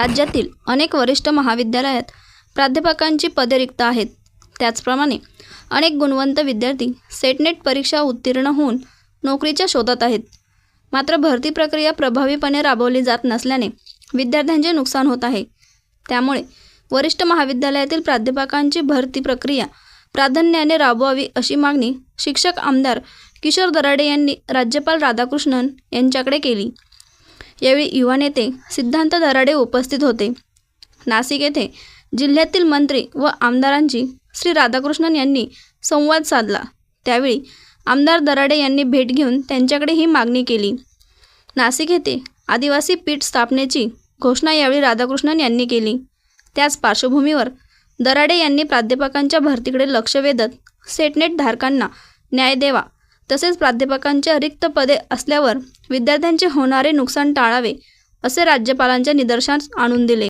राज्यातील अनेक वरिष्ठ महाविद्यालयात प्राध्यापकांची पदे रिक्त आहेत. त्याचप्रमाणे अनेक गुणवंत विद्यार्थी सेटनेट परीक्षा उत्तीर्ण होऊन नोकरीच्या शोधात आहेत. मात्र भरती प्रक्रिया प्रभावीपणे राबवली जात नसल्याने विद्यार्थ्यांचे नुकसान होत आहे. त्यामुळे वरिष्ठ महाविद्यालयातील प्राध्यापकांची भरती प्रक्रिया प्राधान्याने राबवावी अशी मागणी शिक्षक आमदार किशोर दराडे यांनी राज्यपाल राधाकृष्णन यांच्याकडे केली. यावेळी युवा नेते सिद्धांत दराडे उपस्थित होते. नाशिक येथे जिल्ह्यातील मंत्री व आमदारांची श्री राधाकृष्णन यांनी संवाद साधला. त्यावेळी आमदार दराडे यांनी भेट घेऊन त्यांच्याकडे ही मागणी केली. नाशिक येथे आदिवासी पीठ स्थापनेची घोषणा यावेळी राधाकृष्णन यांनी केली. त्याच पार्श्वभूमीवर दराडे यांनी प्राध्यापकांच्या भरतीकडे लक्ष वेधत सेटनेट धारकांना न्याय द्यावा तसेच प्राध्यापकांच्या रिक्त पदे असल्यावर विद्यार्थ्यांचे होणारे नुकसान टाळावे असे राज्यपालांच्या निदर्शनास आणून दिले.